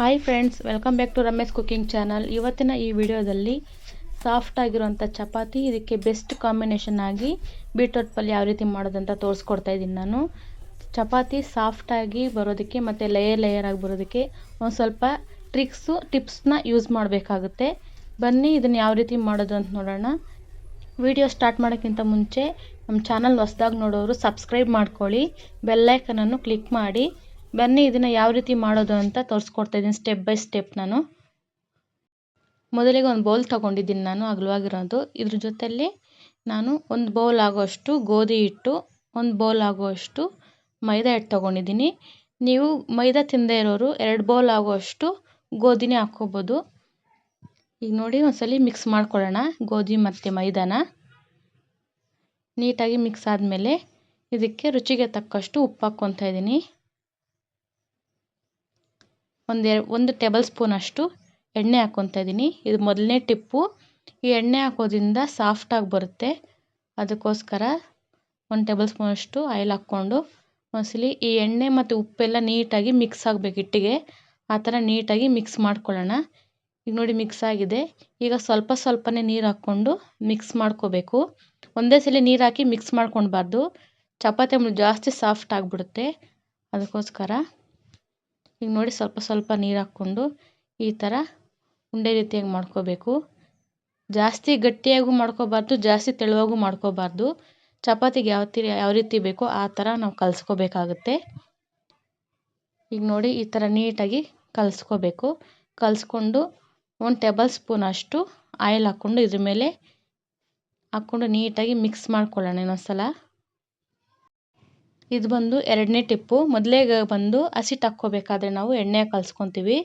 Hi friends welcome back to Ramesh cooking channel ಇವತ್ತಿನ ಈ ವಿಡಿಯೋದಲ್ಲಿ ಸಾಫ್ಟ್ ಆಗಿರುವಂಥ ಚಪಾತಿ, ಇದಕ್ಕೆ ಬೆಸ್ಟ್ ಕಾಂಬಿನೇಷನ್ ಆಗಿ ಬೀಟ್ರೋಟ್ ಪಲ್ಯ ಯಾವ ರೀತಿ ಮಾಡೋದಂತ ತೋರಿಸ್ಕೊಡ್ತಾ ಇದ್ದೀನಿ ನಾನು. ಚಪಾತಿ ಸಾಫ್ಟಾಗಿ ಬರೋದಕ್ಕೆ ಮತ್ತು ಲೇಯರ್ ಲೇಯರ್ ಆಗಿ ಬರೋದಕ್ಕೆ ಒಂದು ಸ್ವಲ್ಪ ಟ್ರಿಕ್ಸು ಟಿಪ್ಸ್ನ ಯೂಸ್ ಮಾಡಬೇಕಾಗುತ್ತೆ. ಬನ್ನಿ ಇದನ್ನು ಯಾವ ರೀತಿ ಮಾಡೋದು ಅಂತ ನೋಡೋಣ. ವಿಡಿಯೋ ಸ್ಟಾರ್ಟ್ ಮಾಡೋಕ್ಕಿಂತ ಮುಂಚೆ ನಮ್ಮ ಚಾನಲ್ ಹೊಸ್ದಾಗಿ ನೋಡೋರು ಸಬ್ಸ್ಕ್ರೈಬ್ ಮಾಡ್ಕೊಳ್ಳಿ. ಬೆಲ್ಲೈಕನನ್ನು ಕ್ಲಿಕ್ ಮಾಡಿ. ಬನ್ನಿ, ಇದನ್ನು ಯಾವ ರೀತಿ ಮಾಡೋದು ಅಂತ ತೋರಿಸ್ಕೊಡ್ತಾ ಇದ್ದೀನಿ ಸ್ಟೆಪ್ ಬೈ ಸ್ಟೆಪ್ ನಾನು. ಮೊದಲಿಗೆ ಒಂದು ಬೌಲ್ ತೊಗೊಂಡಿದ್ದೀನಿ ನಾನು, ಅಗಲವಾಗಿರೋದು. ಇದ್ರ ಜೊತೆಯಲ್ಲಿ ನಾನು ಒಂದು ಬೌಲ್ ಆಗೋಷ್ಟು ಗೋಧಿ ಹಿಟ್ಟು, ಒಂದು ಬೌಲ್ ಆಗೋಷ್ಟು ಮೈದಾ ಹಿಟ್ಟು ತೊಗೊಂಡಿದ್ದೀನಿ. ನೀವು ಮೈದಾ ತಿಂದೇ ಇರೋರು ಎರಡು ಬೌಲ್ ಆಗೋಷ್ಟು ಗೋಧಿನೇ ಹಾಕ್ಕೋಬೋದು. ಈಗ ನೋಡಿ, ಒಂದ್ಸಲಿ ಮಿಕ್ಸ್ ಮಾಡ್ಕೊಳ್ಳೋಣ ಗೋಧಿ ಮತ್ತು ಮೈದಾನ. ನೀಟಾಗಿ ಮಿಕ್ಸ್ ಆದಮೇಲೆ ಇದಕ್ಕೆ ರುಚಿಗೆ ತಕ್ಕಷ್ಟು ಉಪ್ಪು ಹಾಕ್ಕೊತಾ ಇದ್ದೀನಿ. ಒಂದು ಒಂದು ಟೇಬಲ್ ಸ್ಪೂನಷ್ಟು ಎಣ್ಣೆ ಹಾಕ್ಕೊತಾ ಇದ್ದೀನಿ. ಇದು ಮೊದಲನೇ ಟಿಪ್ಪು. ಈ ಎಣ್ಣೆ ಹಾಕೋದ್ರಿಂದ ಸಾಫ್ಟಾಗಿ ಬರುತ್ತೆ. ಅದಕ್ಕೋಸ್ಕರ ಒಂದು ಟೇಬಲ್ ಸ್ಪೂನಷ್ಟು ಆಯಿಲ್ ಹಾಕ್ಕೊಂಡು ಒಂದ್ಸಲಿ ಈ ಎಣ್ಣೆ ಮತ್ತು ಉಪ್ಪೆಲ್ಲ ನೀಟಾಗಿ ಮಿಕ್ಸ್ ಆಗಬೇಕು ಹಿಟ್ಟಿಗೆ. ಆ ಥರ ನೀಟಾಗಿ ಮಿಕ್ಸ್ ಮಾಡ್ಕೊಳ್ಳೋಣ. ಈಗ ನೋಡಿ ಮಿಕ್ಸ್ ಆಗಿದೆ. ಈಗ ಸ್ವಲ್ಪ ಸ್ವಲ್ಪನೇ ನೀರು ಹಾಕ್ಕೊಂಡು ಮಿಕ್ಸ್ ಮಾಡ್ಕೋಬೇಕು. ಒಂದೇ ಸಲ ನೀರು ಹಾಕಿ ಮಿಕ್ಸ್ ಮಾಡ್ಕೊಳ್ಬಾರ್ದು. ಚಪಾತಿ ಜಾಸ್ತಿ ಸಾಫ್ಟ್ ಆಗಿಬಿಡುತ್ತೆ. ಅದಕ್ಕೋಸ್ಕರ ಈಗ ನೋಡಿ ಸ್ವಲ್ಪ ಸ್ವಲ್ಪ ನೀರು ಹಾಕ್ಕೊಂಡು ಈ ಥರ ಉಂಡೆ ರೀತಿಯಾಗಿ ಮಾಡ್ಕೋಬೇಕು. ಜಾಸ್ತಿ ಗಟ್ಟಿಯಾಗೂ ಮಾಡ್ಕೋಬಾರ್ದು, ಜಾಸ್ತಿ ತೆಳುವಾಗೂ ಮಾಡ್ಕೋಬಾರ್ದು. ಚಪಾತಿಗೆ ಯಾವ ತಿ, ಯಾವ ರೀತಿ ಬೇಕೋ ಆ ಥರ ನಾವು ಕಲಸ್ಕೋಬೇಕಾಗುತ್ತೆ. ಈಗ ನೋಡಿ ಈ ಥರ ನೀಟಾಗಿ ಕಲಸ್ಕೋಬೇಕು. ಕಲಿಸ್ಕೊಂಡು ಒಂದು ಟೇಬಲ್ ಸ್ಪೂನ್ ಅಷ್ಟು ಆಯಿಲ್ ಹಾಕ್ಕೊಂಡು ಇದ್ರ ಮೇಲೆ ಹಾಕ್ಕೊಂಡು ನೀಟಾಗಿ ಮಿಕ್ಸ್ ಮಾಡ್ಕೊಳ್ಳೋಣ ಇನ್ನೊಂದು ಸಲ ಇದು ಬಂದು ಎರಡನೇ ಟಿಪ್ಪು. ಮೊದಲೇ ಬಂದು ಹಸಿಟ್ಟು ಹಾಕ್ಕೋಬೇಕಾದ್ರೆ ನಾವು ಎಣ್ಣೆ ಕಲಸ್ಕೊಂತೀವಿ.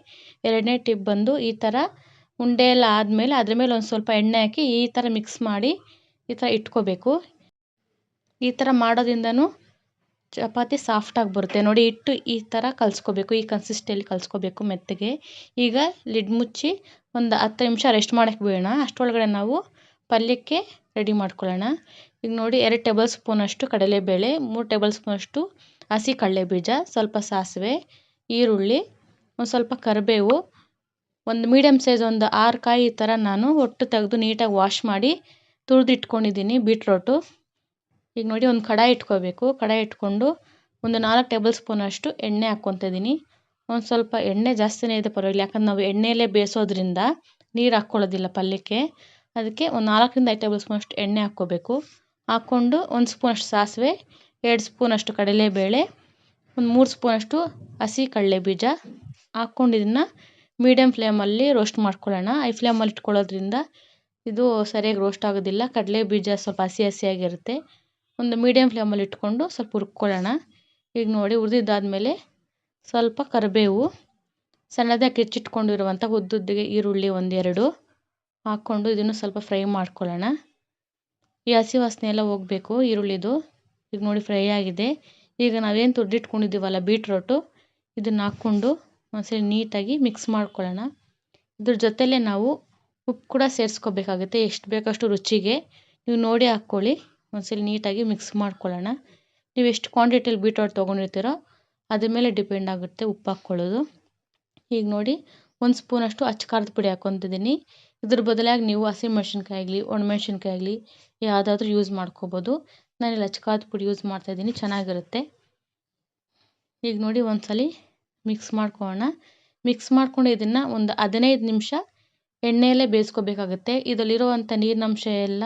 ಎರಡನೇ ಟಿಪ್ ಬಂದು ಈ ಥರ ಉಂಡೆ ಎಲ್ಲ ಆದಮೇಲೆ ಅದ್ರ ಮೇಲೆ ಒಂದು ಸ್ವಲ್ಪ ಎಣ್ಣೆ ಹಾಕಿ ಈ ಥರ ಮಿಕ್ಸ್ ಮಾಡಿ ಈ ಥರ ಇಟ್ಕೋಬೇಕು. ಈ ಥರ ಮಾಡೋದ್ರಿಂದನೂ ಚಪಾತಿ ಸಾಫ್ಟಾಗಿ ಬರುತ್ತೆ. ನೋಡಿ ಇಟ್ಟು ಈ ಥರ ಕಲಿಸ್ಕೋಬೇಕು. ಈ ಕನ್ಸಿಸ್ಟಲ್ಲಿ ಕಲಿಸ್ಕೋಬೇಕು ಮೆತ್ತಗೆ. ಈಗ ಲಿಡ್ ಮುಚ್ಚಿ ಒಂದು ಹತ್ತು ನಿಮಿಷ ರೆಸ್ಟ್ ಮಾಡೋಕ್ಕೆ ಬಿಡೋಣ ಅಷ್ಟರೊಳಗಡೆ ನಾವು ಪಲ್ಯಕ್ಕೆ ರೆಡಿ ಮಾಡ್ಕೊಳ್ಳೋಣ. ಈಗ ನೋಡಿ ಎರಡು ಟೇಬಲ್ ಸ್ಪೂನಷ್ಟು ಕಡಲೆಬೇಳೆ, ಮೂರು ಟೇಬಲ್ ಸ್ಪೂನಷ್ಟು ಹಸಿ ಕಡಲೆಬೀಜ, ಸ್ವಲ್ಪ ಸಾಸಿವೆ, ಈರುಳ್ಳಿ, ಒಂದು ಸ್ವಲ್ಪ ಕರಿಬೇವು, ಒಂದು ಮೀಡಿಯಮ್ ಸೈಜ್ ಒಂದು ಆರು ಕಾಯಿ ಥರ ನಾನು ಒಟ್ಟು ತೆಗೆದು ನೀಟಾಗಿ ವಾಶ್ ಮಾಡಿ ತುರಿದಿಟ್ಕೊಂಡಿದ್ದೀನಿ ಬೀಟ್ರೋಟು. ಈಗ ನೋಡಿ ಒಂದು ಕಡಾಯಿ ಇಟ್ಕೋಬೇಕು. ಕಡಾಯಿ ಇಟ್ಕೊಂಡು ಒಂದು ನಾಲ್ಕು ಟೇಬಲ್ ಸ್ಪೂನಷ್ಟು ಎಣ್ಣೆ ಹಾಕ್ಕೊತಿದ್ದೀನಿ ಒಂದು ಸ್ವಲ್ಪ ಎಣ್ಣೆ ಜಾಸ್ತಿನೇ ಇದೆ ಪರವಾಗಿಲ್ಲ. ಯಾಕಂದ್ರೆ ನಾವು ಎಣ್ಣೆಯಲ್ಲೇ ಬೇಯಿಸೋದ್ರಿಂದ ನೀರು ಹಾಕ್ಕೊಳ್ಳೋದಿಲ್ಲ ಪಲ್ಯಕ್ಕೆ. ಅದಕ್ಕೆ ಒಂದು ನಾಲ್ಕರಿಂದ ಐದು ಟೇಬಲ್ ಸ್ಪೂನಷ್ಟು ಎಣ್ಣೆ ಹಾಕ್ಕೋಬೇಕು. ಹಾಕ್ಕೊಂಡು ಒಂದು ಸ್ಪೂನಷ್ಟು ಸಾಸಿವೆ, ಎರಡು ಸ್ಪೂನಷ್ಟು ಕಡಲೆಬೇಳೆ, ಒಂದು ಮೂರು ಸ್ಪೂನಷ್ಟು ಹಸಿ ಕಡಲೆಬೀಜ. ಹಾಕ್ಕೊಂಡು ಇದನ್ನು ಮೀಡಿಯಮ್ ಫ್ಲೇಮಲ್ಲಿ ರೋಸ್ಟ್ ಮಾಡ್ಕೊಳ್ಳೋಣ. ಐ ಫ್ಲೇಮಲ್ಲಿ ಇಟ್ಕೊಳ್ಳೋದ್ರಿಂದ ಇದು ಸರಿಯಾಗಿ ರೋಸ್ಟ್ ಆಗೋದಿಲ್ಲ. ಕಡಲೆ ಬೀಜ ಸ್ವಲ್ಪ ಹಸಿ ಹಸಿಯಾಗಿರುತ್ತೆ. ಒಂದು ಮೀಡಿಯಮ್ ಫ್ಲೇಮಲ್ಲಿ ಇಟ್ಕೊಂಡು ಸ್ವಲ್ಪ ಹುರ್ಕೊಳ್ಳೋಣ. ಈಗ ನೋಡಿ ಹುರಿದಿದ್ದಾದಮೇಲೆ ಸ್ವಲ್ಪ ಕರಿಬೇವು, ಸಣ್ಣದಾಗಿ ಹೆಚ್ಚಿಟ್ಕೊಂಡಿರುವಂಥ ಉದ್ದುದ್ದಿಗೆ ಈರುಳ್ಳಿ ಒಂದೆರಡು ಹಾಕ್ಕೊಂಡು ಇದನ್ನು ಸ್ವಲ್ಪ ಫ್ರೈ ಮಾಡ್ಕೊಳ್ಳೋಣ. ಈ ಹಸಿ ವಾಸನೆ ಎಲ್ಲ ಹೋಗಬೇಕು, ಈರುಳ್ಳಿದು. ಈಗ ನೋಡಿ ಫ್ರೈ ಆಗಿದೆ. ಈಗ ನಾವೇನು ತುರಿದಿಟ್ಕೊಂಡಿದ್ದೀವಲ್ಲ ಬೀಟ್ರೋಟು, ಇದನ್ನು ಹಾಕ್ಕೊಂಡು ಒಂದ್ಸಲ ನೀಟಾಗಿ ಮಿಕ್ಸ್ ಮಾಡ್ಕೊಳ್ಳೋಣ. ಇದ್ರ ಜೊತೆಲೇ ನಾವು ಉಪ್ಪು ಕೂಡ ಸೇರಿಸ್ಕೋಬೇಕಾಗುತ್ತೆ, ಎಷ್ಟು ಬೇಕಷ್ಟು ರುಚಿಗೆ. ನೀವು ನೋಡಿ ಹಾಕ್ಕೊಳ್ಳಿ, ಒಂದ್ಸಲ ನೀಟಾಗಿ ಮಿಕ್ಸ್ ಮಾಡ್ಕೊಳ್ಳೋಣ. ನೀವು ಎಷ್ಟು ಕ್ವಾಂಟಿಟಿಯಲ್ಲಿ ಬೀಟ್ರೋಟ್ ತೊಗೊಂಡಿರ್ತೀರೋ ಅದ್ರ ಮೇಲೆ ಡಿಪೆಂಡ್ ಆಗುತ್ತೆ ಉಪ್ಪು ಹಾಕ್ಕೊಳ್ಳೋದು. ಈಗ ನೋಡಿ, ಒಂದು ಸ್ಪೂನಷ್ಟು ಅಚ್ಚ ಖಾರದ ಪುಡಿ ಹಾಕ್ಕೊತಿದ್ದೀನಿ ಇದ್ರ ಬದಲಾಗಿ ನೀವು ಹಸಿಮೆಣ್ಸಿನ್ಕಾಯಿ ಆಗಲಿ ಒಣಮೆಣ್ಸಿನ್ಕಾಯಿ ಆಗಲಿ ಯಾವುದಾದ್ರೂ ಯೂಸ್ ಮಾಡ್ಕೋಬೋದು. ನಾನು ಖಾರದ ಪುಡಿ ಯೂಸ್ ಮಾಡ್ತಾಯಿದ್ದೀನಿ ಚೆನ್ನಾಗಿರುತ್ತೆ. ಈಗ ನೋಡಿ ಒಂದ್ಸಲ ಮಿಕ್ಸ್ ಮಾಡ್ಕೊಳ್ಳೋಣ. ಮಿಕ್ಸ್ ಮಾಡ್ಕೊಂಡು ಇದನ್ನು ಒಂದು ಹದಿನೈದು ನಿಮಿಷ ಎಣ್ಣೆಯಲ್ಲೇ ಬೇಯಿಸ್ಕೋಬೇಕಾಗುತ್ತೆ. ಇದರಲ್ಲಿರುವಂಥ ನೀರಿನಂಶ ಎಲ್ಲ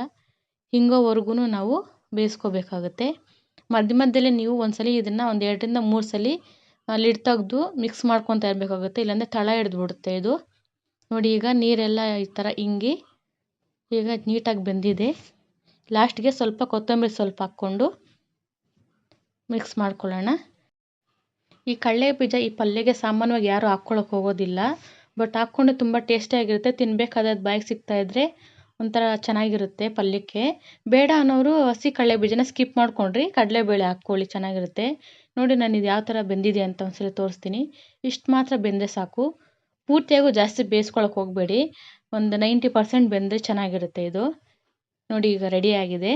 ಹಿಂಗೋವರೆಗೂ ನಾವು ಬೇಯಿಸ್ಕೋಬೇಕಾಗುತ್ತೆ. ಮಧ್ಯ ಮಧ್ಯದಲ್ಲೇ ನೀವು ಒಂದ್ಸಲ ಇದನ್ನು ಒಂದು ಎರಡರಿಂದ ಮೂರು ಸಲ ಲಿಡ್ ತೆಗೆದು ಮಿಕ್ಸ್ ಮಾಡ್ಕೊತಾ ಇರಬೇಕಾಗುತ್ತೆ. ಇಲ್ಲಾಂದರೆ ತಳ ಹಿಡಿದ್ಬಿಡುತ್ತೆ ಇದು. ನೋಡಿ, ಈಗ ನೀರೆಲ್ಲ ಈ ಥರ ಇಂಗಿ ಈಗ ನೀಟಾಗಿ ಬೆಂದಿದೆ. ಲಾಸ್ಟ್ಗೆ ಸ್ವಲ್ಪ ಕೊತ್ತಂಬರಿ ಸ್ವಲ್ಪ ಹಾಕ್ಕೊಂಡು ಮಿಕ್ಸ್ ಮಾಡ್ಕೊಳ್ಳೋಣ. ಈ ಕಡಲೆ ಬೀಜ ಈ ಪಲ್ಯಗೆ ಸಾಮಾನ್ಯವಾಗಿ ಯಾರು ಹಾಕ್ಕೊಳಕ್ಕೆ ಹೋಗೋದಿಲ್ಲ ಬಟ್ ಹಾಕ್ಕೊಂಡು ತುಂಬ ಟೇಸ್ಟಿಯಾಗಿರುತ್ತೆ ತಿನ್ನಬೇಕಾದ್ರೆ ಬಾಯಿಗೆ ಸಿಗ್ತಾಯಿದ್ರೆ ಒಂಥರ ಚೆನ್ನಾಗಿರುತ್ತೆ ಪಲ್ಯಕ್ಕೆ. ಬೇಡ ಅನ್ನೋರು ಹಸಿ ಕಡಲೆ ಬೀಜನ ಸ್ಕಿಪ್ ಮಾಡ್ಕೊಂಡ್ರಿ, ಕಡಲೆಬೇಳೆ ಹಾಕ್ಕೊಳ್ಳಿ, ಚೆನ್ನಾಗಿರುತ್ತೆ. ನೋಡಿ, ನಾನು ಇದು ಯಾವ ಥರ ಬೆಂದಿದೆ ಅಂತ ಒಂದ್ಸಲ ತೋರಿಸ್ತೀನಿ. ಇಷ್ಟು ಮಾತ್ರ ಬೆಂದರೆ ಸಾಕು. ಪೂರ್ತಿಯಾಗೂ ಜಾಸ್ತಿ ಬೇಯಿಸ್ಕೊಳಕ್ಕೆ ಹೋಗಬೇಡಿ. ಒಂದು ನೈಂಟಿ ಪರ್ಸೆಂಟ್ ಬೆಂದರೆ ಚೆನ್ನಾಗಿರುತ್ತೆ ಇದು. ನೋಡಿ ಈಗ ರೆಡಿಯಾಗಿದೆ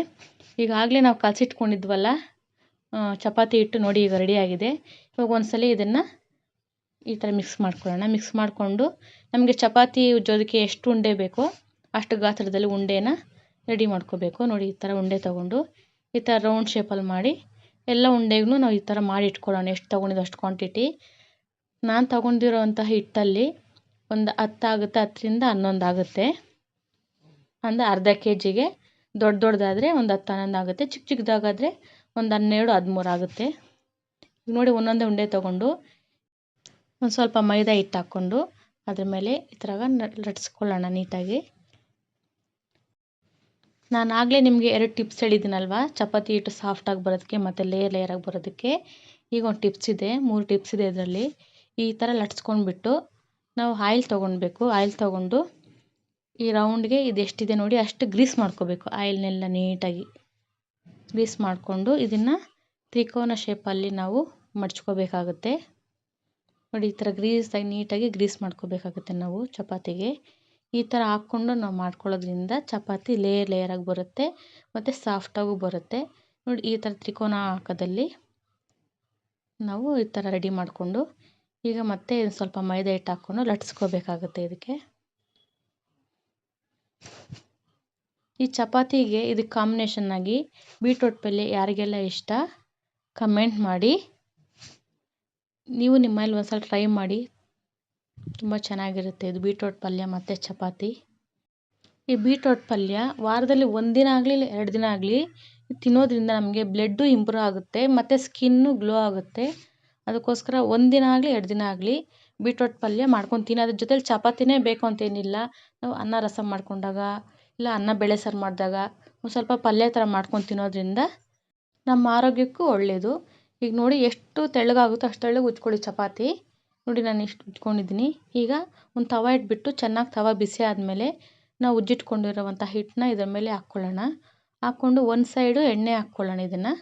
ಈಗಾಗಲೇ ನಾವು ಕಲಸಿಟ್ಕೊಂಡಿದ್ವಲ್ಲ ಚಪಾತಿ ಹಿಟ್ಟು ನೋಡಿ ಈಗ ರೆಡಿಯಾಗಿದೆ ಇವಾಗ ಒಂದ್ಸಲ ಇದನ್ನು ಈ ಥರ ಮಿಕ್ಸ್ ಮಾಡ್ಕೊಳ್ಳೋಣ. ಮಿಕ್ಸ್ ಮಾಡಿಕೊಂಡು ನಮಗೆ ಚಪಾತಿ ಜೊತೆಗೆ ಎಷ್ಟು ಉಂಡೆ ಬೇಕೋ ಅಷ್ಟು ಗಾತ್ರದಲ್ಲಿ ಉಂಡೆನ ರೆಡಿ ಮಾಡ್ಕೋಬೇಕು. ನೋಡಿ ಈ ಥರ ಉಂಡೆ ತೊಗೊಂಡು ಈ ಥರ ರೌಂಡ್ ಶೇಪಲ್ಲಿ ಮಾಡಿ ಎಲ್ಲ ಉಂಡೆಗೂ ನಾವು ಈ ಥರ ಮಾಡಿ ಇಟ್ಕೊಳ್ಳೋಣ. ಎಷ್ಟು ತೊಗೊಂಡಿದ್ದು ಅಷ್ಟು ಕ್ವಾಂಟಿಟಿ ನಾನು ತೊಗೊಂಡಿರೋಂತಹ ಹಿಟ್ಟಲ್ಲಿ ಒಂದು ಹತ್ತಾಗುತ್ತೆ ಹತ್ತರಿಂದ ಹನ್ನೊಂದು ಆಗುತ್ತೆ. ಅಂದರೆ ಅರ್ಧ ಕೆ ಜಿಗೆ ದೊಡ್ಡ ದೊಡ್ಡದಾದರೆ ಒಂದು ಹತ್ತು ಹನ್ನೊಂದು ಆಗುತ್ತೆ ಚಿಕ್ಕ ಚಿಕ್ಕದಾಗಾದರೆ ಒಂದು ಹನ್ನೆರಡು, ಹದಿಮೂರು ಆಗುತ್ತೆ. ನೋಡಿ ಒಂದೊಂದೇ ಉಂಡೆ ತೊಗೊಂಡು ಒಂದು ಸ್ವಲ್ಪ ಮೈದಾ ಹಿಟ್ಟು ಹಾಕ್ಕೊಂಡು ಅದ್ರ ಮೇಲೆ ಈ ಥರ ಲಟ್ಸ್ಕೊಳ್ಳೋಣ ನೀಟಾಗಿ. ನಾನು ಆಗಲೇ ನಿಮಗೆ ಎರಡು ಟಿಪ್ಸ್ ಹೇಳಿದ್ದೀನಲ್ವ, ಚಪಾತಿ ಹಿಟ್ಟು ಸಾಫ್ಟಾಗಿ ಬರೋದಕ್ಕೆ ಮತ್ತು ಲೇಯರ್ ಲೇಯರಾಗಿ ಬರೋದಕ್ಕೆ. ಈಗ ಒಂದು ಟಿಪ್ಸ್ ಇದೆ, ಮೂರು ಟಿಪ್ಸ್ ಇದೆ ಇದರಲ್ಲಿ. ಈ ಥರ ಲಟ್ಸ್ಕೊಂಡ್ಬಿಟ್ಟು ನಾವು ಆಯಿಲ್ ತೊಗೊಳ್ಬೇಕು ಆಯಿಲ್ ತೊಗೊಂಡು ಈ ರೌಂಡ್ಗೆ ಇದೆಷ್ಟಿದೆ ನೋಡಿ, ಅಷ್ಟು ಗ್ರೀಸ್ ಮಾಡ್ಕೋಬೇಕು. ಆಯಿಲ್ನೆಲ್ಲ ನೀಟಾಗಿ ಗ್ರೀಸ್ ಮಾಡಿಕೊಂಡು ಇದನ್ನು ತ್ರಿಕೋನ ಶೇಪಲ್ಲಿ ನಾವು ಮಡ್ಚ್ಕೋಬೇಕಾಗುತ್ತೆ. ನೋಡಿ, ಈ ಥರ ಗ್ರೀಸಾಗಿ ನೀಟಾಗಿ ಗ್ರೀಸ್ ಮಾಡ್ಕೋಬೇಕಾಗುತ್ತೆ ನಾವು ಚಪಾತಿಗೆ. ಈ ಥರ ಹಾಕ್ಕೊಂಡು ನಾವು ಮಾಡ್ಕೊಳ್ಳೋದ್ರಿಂದ ಚಪಾತಿ ಲೇಯರ್ ಲೇಯರಾಗಿ ಬರುತ್ತೆ, ಮತ್ತು ಸಾಫ್ಟಾಗೂ ಬರುತ್ತೆ. ನೋಡಿ, ಈ ಥರ ತ್ರಿಕೋನ ಹಾಕೋದಲ್ಲಿ ನಾವು ಈ ಥರ ರೆಡಿ ಮಾಡಿಕೊಂಡು ಈಗ ಮತ್ತೆ ಸ್ವಲ್ಪ ಮೈದಾ ಹಿಟ್ಟು ಹಾಕ್ಕೊಂಡು ಲಟ್ಸ್ಕೋಬೇಕಾಗುತ್ತೆ ಇದಕ್ಕೆ. ಈ ಚಪಾತಿಗೆ ಇದಕ್ಕೆ ಕಾಂಬಿನೇಷನ್ನಾಗಿ ಬೀಟ್ರೋಟ್ ಪಲ್ಯ ಯಾರಿಗೆಲ್ಲ ಇಷ್ಟ ಕಮೆಂಟ್ ಮಾಡಿ. ನೀವು ನಿಮ್ಮಲ್ಲಿ ಒಂದು ಸಲ ಟ್ರೈ ಮಾಡಿ. ತುಂಬ ಚೆನ್ನಾಗಿರುತ್ತೆ ಇದು ಬೀಟ್ರೋಟ್ ಪಲ್ಯ ಮತ್ತು ಚಪಾತಿ. ಈ ಬೀಟ್ರೋಟ್ ಪಲ್ಯ ವಾರದಲ್ಲಿ ಒಂದಿನ ಆಗಲಿ ಎರಡು ದಿನ ಆಗಲಿ ತಿನ್ನೋದ್ರಿಂದ ನಮಗೆ ಬ್ಲಡ್ಡು ಇಂಪ್ರೂವ್ ಆಗುತ್ತೆ, ಮತ್ತು ಸ್ಕಿನ್ನು ಗ್ಲೋ ಆಗುತ್ತೆ. ಅದಕ್ಕೋಸ್ಕರ ಒಂದಿನ ಆಗಲಿ, ಎರಡು ದಿನ ಆಗಲಿ ಬೀಟ್ರೋಟ್ ಪಲ್ಯ ಮಾಡ್ಕೊಂಡು ತಿನ್ನೋ ಅದ್ರ ಜೊತೆಲಿ ಚಪಾತಿನೇ ಬೇಕು ಅಂತೇನಿಲ್ಲ. ನಾವು ಅನ್ನ ರಸಂ ಮಾಡ್ಕೊಂಡಾಗ ಇಲ್ಲ ಅನ್ನ ಬೇಳೆ ಸಾರು ಮಾಡಿದಾಗ ಒಂದು ಸ್ವಲ್ಪ ಪಲ್ಯ ಥರ ಮಾಡ್ಕೊಂಡು ತಿನ್ನೋದ್ರಿಂದ ನಮ್ಮ ಆರೋಗ್ಯಕ್ಕೂ ಒಳ್ಳೆಯದು ಈಗ ನೋಡಿ ಎಷ್ಟು ತೆಳ್ಳಗಾಗುತ್ತೋ ಅಷ್ಟು ತೆಳ್ಳಗೆ ಉಜ್ಕೊಳ್ಳಿ ಚಪಾತಿ. ನೋಡಿ ನಾನು ಇಷ್ಟು ಉಜ್ಕೊಂಡಿದ್ದೀನಿ. ಈಗ ಒಂದು ತವ ಇಟ್ಬಿಟ್ಟು ಚೆನ್ನಾಗಿ ತವ ಬಿಸಿ ಆದಮೇಲೆ ನಾವು ಉಜ್ಜಿಟ್ಕೊಂಡಿರೋವಂಥ ಹಿಟ್ಟನ್ನ ಇದರ ಮೇಲೆ ಹಾಕ್ಕೊಳ್ಳೋಣ. ಹಾಕ್ಕೊಂಡು ಒಂದು ಸೈಡು ಎಣ್ಣೆ ಹಾಕ್ಕೊಳ್ಳೋಣ ಇದನ್ನು.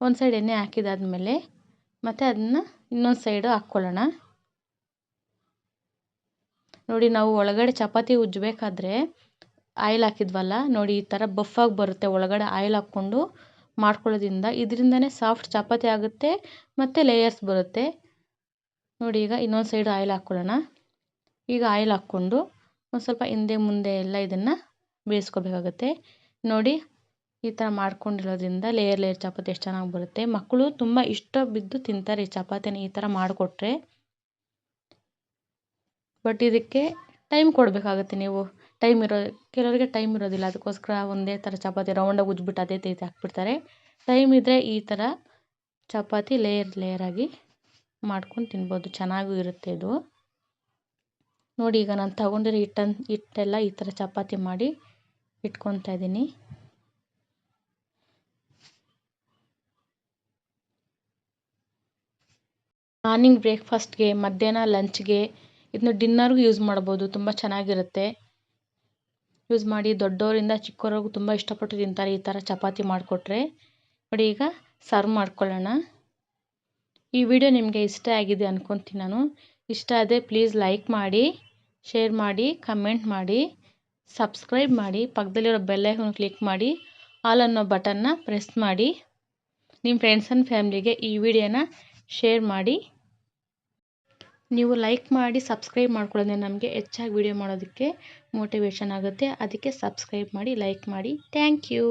ಒಂದು ಸೈಡ್ ಎಣ್ಣೆ ಹಾಕಿದಾದ್ಮೇಲೆ ಮತ್ತು ಅದನ್ನ ಇನ್ನೊಂದು ಸೈಡು ಹಾಕ್ಕೊಳ್ಳೋಣ. ನೋಡಿ ನಾವು ಒಳಗಡೆ ಚಪಾತಿ ಉಜ್ಜಬೇಕಾದ್ರೆ ಆಯಿಲ್ ಹಾಕಿದ್ವಲ್ಲ, ನೋಡಿ ಈ ಥರ ಬಫಾಗಿ ಬರುತ್ತೆ ಒಳಗಡೆ ಆಯಿಲ್ ಹಾಕ್ಕೊಂಡು ಮಾಡ್ಕೊಳ್ಳೋದ್ರಿಂದ. ಇದರಿಂದನೇ ಸಾಫ್ಟ್ ಚಪಾತಿ ಆಗುತ್ತೆ, ಮತ್ತು ಲೇಯರ್ಸ್ ಬರುತ್ತೆ. ನೋಡಿ ಈಗ ಇನ್ನೊಂದು ಸೈಡು ಆಯಿಲ್ ಹಾಕ್ಕೊಳ್ಳೋಣ. ಈಗ ಆಯಿಲ್ ಹಾಕ್ಕೊಂಡು ಒಂದು ಸ್ವಲ್ಪ ಹಿಂದೆ ಮುಂದೆ ಎಲ್ಲ ಇದನ್ನು ಬೇಯಿಸ್ಕೋಬೇಕಾಗತ್ತೆ. ನೋಡಿ ಈ ಥರ ಮಾಡ್ಕೊಂಡಿರೋದ್ರಿಂದ ಲೇಯರ್ ಲೇಯರ್ ಚಪಾತಿ ಎಷ್ಟು ಚೆನ್ನಾಗಿ ಬರುತ್ತೆ. ಮಕ್ಕಳು ತುಂಬ ಇಷ್ಟ ಬಿದ್ದು ತಿಂತಾರೆ ಈ ಚಪಾತಿನ ಈ ಥರ ಮಾಡಿಕೊಟ್ರೆ. ಬಟ್ ಇದಕ್ಕೆ ಟೈಮ್ ಕೊಡಬೇಕಾಗುತ್ತೆ ನೀವು. ಟೈಮ್ ಇರೋ, ಕೆಲವರಿಗೆ ಟೈಮ್ ಇರೋದಿಲ್ಲ. ಅದಕ್ಕೋಸ್ಕರ ಒಂದೇ ಥರ ಚಪಾತಿ ರೌಂಡಾಗಿ ಉಜ್ಬಿಟ್ಟು ಅದೇ ರೀತಿ ಹಾಕ್ಬಿಡ್ತಾರೆ. ಟೈಮ್ ಇದ್ದರೆ ಈ ಥರ ಚಪಾತಿ ಲೇಯರ್ ಲೇಯರಾಗಿ ಮಾಡ್ಕೊಂಡು ತಿನ್ಬೋದು. ಚೆನ್ನಾಗೂ ಇರುತ್ತೆ ಇದು. ನೋಡಿ ಈಗ ನಾನು ತಗೊಂಡಿರೋ ಹಿಟ್ಟನ್ನು ಹಿಟ್ಟೆಲ್ಲ ಈ ಥರ ಚಪಾತಿ ಮಾಡಿ ಇಟ್ಕೊತಾ ಇದ್ದೀನಿ ಮಾರ್ನಿಂಗ್ ಬ್ರೇಕ್ಫಾಸ್ಟ್ಗೆ, ಮಧ್ಯಾಹ್ನ ಲಂಚ್ಗೆ ಇದನ್ನ ಡಿನ್ನರ್ಗೂ ಯೂಸ್ ಮಾಡ್ಬೋದು. ತುಂಬ ಚೆನ್ನಾಗಿರುತ್ತೆ. ಯೂಸ್ ಮಾಡಿ ದೊಡ್ಡವರಿಂದ ಚಿಕ್ಕವರೆಗೂ ತುಂಬ ಇಷ್ಟಪಟ್ಟು ತಿಂತಾರೆ. ಈ ಥರ ಚಪಾತಿ ಮಾಡಿಕೊಟ್ರೆ. ನೋಡಿ, ಈಗ ಸರ್ವ್ ಮಾಡ್ಕೊಳ್ಳೋಣ. ಈ ವಿಡಿಯೋ ನಿಮಗೆ ಇಷ್ಟ ಆಗಿದೆ ಅಂದ್ಕೊತೀನಿ ನಾನು. ಇಷ್ಟ ಆದರೆ ಪ್ಲೀಸ್ ಲೈಕ್ ಮಾಡಿ, ಶೇರ್ ಮಾಡಿ, ಕಮೆಂಟ್ ಮಾಡಿ, ಸಬ್ಸ್ಕ್ರೈಬ್ ಮಾಡಿ, ಪಕ್ಕದಲ್ಲಿರೋ ಬೆಲ್ಲೈಕನ್ ಕ್ಲಿಕ್ ಮಾಡಿ, ಆಲ್ ಅನ್ನೋ ಬಟನ್ನ ಪ್ರೆಸ್ ಮಾಡಿ. ನಿಮ್ಮ ಫ್ರೆಂಡ್ಸ್ ಆ್ಯಂಡ್ ಫ್ಯಾಮ್ಲಿಗೆ ಈ ವಿಡಿಯೋನ ಶೇರ್ ಮಾಡಿ. ನೀವು ಲೈಕ್ ಮಾಡಿ ಸಬ್ಸ್ಕ್ರೈಬ್ ಮಾಡ್ಕೊಳ್ಳೋದ್ರೆ ನಮಗೆ ಹೆಚ್ಚಾಗಿ ವಿಡಿಯೋ ಮಾಡೋದಕ್ಕೆ ಮೋಟಿವೇಶನ್ ಆಗುತ್ತೆ. ಅದಕ್ಕೆ ಸಬ್ಸ್ಕ್ರೈಬ್ ಮಾಡಿ ಲೈಕ್ ಮಾಡಿ. Thank you